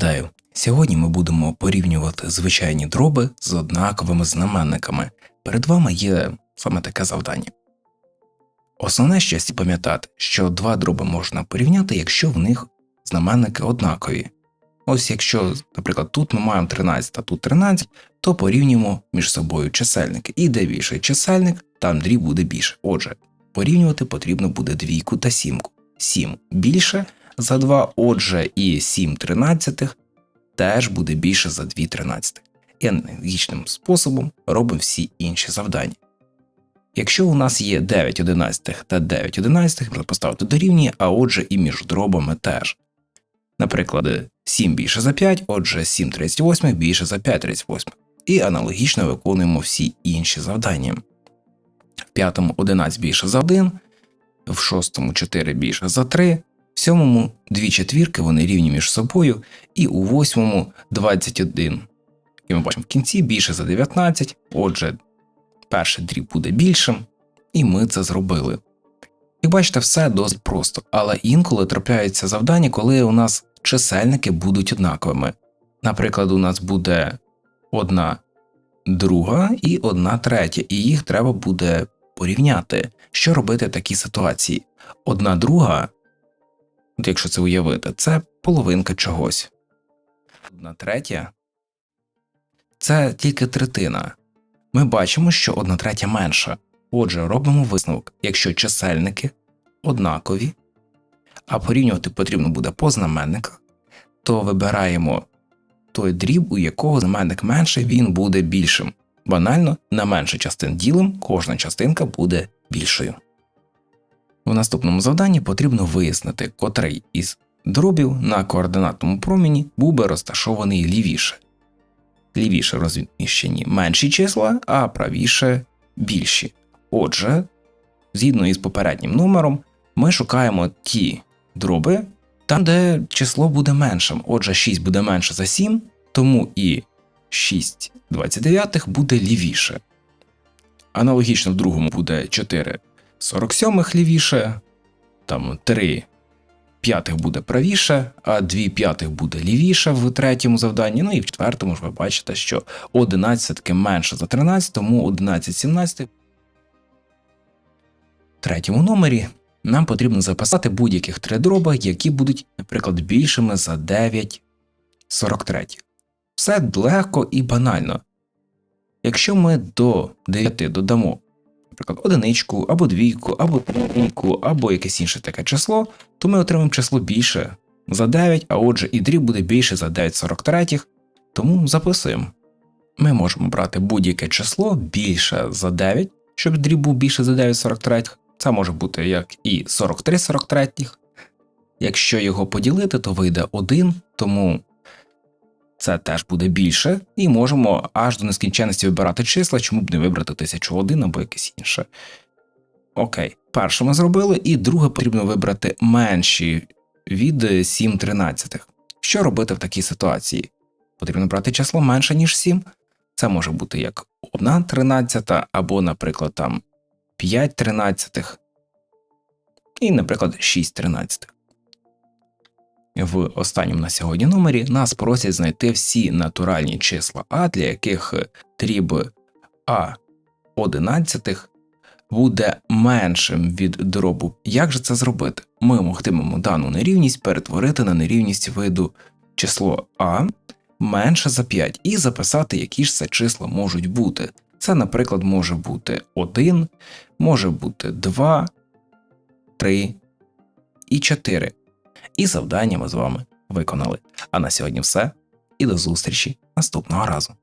Вітаю! Сьогодні ми будемо порівнювати звичайні дроби з однаковими знаменниками. Перед вами є саме таке завдання. Основне щастя пам'ятати, що два дроби можна порівняти, якщо в них знаменники однакові. Ось якщо, наприклад, тут ми маємо 13, а тут 13, то порівнюємо між собою чисельники. І де більший чисельник, там дріб буде більше. Отже, порівнювати потрібно буде двійку та сімку. 7 більше за 2, отже, і 7 тринадцятих теж буде більше за 2 тринадцятих. І аналогічним способом робимо всі інші завдання. Якщо у нас є 9 одинадцятих та 9 одинадцятих, можна поставити дорівнює, а отже і між дробами теж. Наприклад, 7 більше за 5, отже 7 38 більше за 5 38. І аналогічно виконуємо всі інші завдання. В п'ятому 11 більше за 1, в шостому 4 більше за 3, в сьомому дві четвірки вони рівні між собою, і у восьмому 21. І ми бачимо в кінці більше за 19, отже, перший дріб буде більшим, і ми це зробили. Як бачите, все досить просто, але інколи трапляються завдання, коли у нас чисельники будуть однаковими. Наприклад, у нас буде одна друга і одна третя, і їх треба буде порівняти. Що робити в такій ситуації? Одна друга, от якщо це уявити, це половинка чогось. Одна третя це тільки третина. Ми бачимо, що одна третя менша. Отже, робимо висновок, якщо чисельники однакові, а порівнювати потрібно буде по знаменниках, то вибираємо той дріб, у якого знаменник менший, він буде більшим. Банально, на менше частин ділим, кожна частинка буде більшою. В наступному завданні потрібно вияснити, котрий із дробів на координатному промені був би розташований лівіше. Лівіше розміщені менші числа, а правіше більші. Отже, згідно із попереднім номером, ми шукаємо ті дроби там, де число буде меншим. Отже, 6 буде менше за 7, тому і 6 29 буде лівіше. Аналогічно в другому буде 4 47 лівіше, там 3 п'ятих буде правіше, а 2 п'ятих буде лівіше в третьому завданні. Ну і в четвертому ж ви бачите, що 11 менше за 13, тому 11 17 в третьому номері нам потрібно записати будь-яких три дроби, які будуть, наприклад, більшими за 9 43. Все легко і банально. Якщо ми до 9 додамо, наприклад, одиничку, або двійку, або трійку, або якесь інше таке число, то ми отримаємо число більше за 9, а отже, і дріб буде більше за 9,43, тому записуємо. Ми можемо брати будь-яке число більше за 9, щоб дріб був більше за 9,43. Це може бути як і 43,43. Якщо його поділити, то вийде 1, тому це теж буде більше, і можемо аж до нескінченності вибирати числа, чому б не вибрати 1001 або якесь інше. Окей, перше ми зробили, і друге потрібно вибрати менші від 7 тринадцятих. Що робити в такій ситуації? Потрібно брати число менше, ніж 7. Це може бути як 1 тринадцята, або, наприклад, там 5 тринадцятих, і, наприклад, 6 тринадцятих. В останньому на сьогодні номері нас просять знайти всі натуральні числа А, для яких дріб А 11 буде меншим від дробу. Як же це зробити? Ми могтимемо дану нерівність перетворити на нерівність виду число А менше за 5 і записати, які ж це числа можуть бути. Це, наприклад, може бути 1, може бути 2, 3 і 4. І завдання ми з вами виконали. А на сьогодні все. І до зустрічі наступного разу.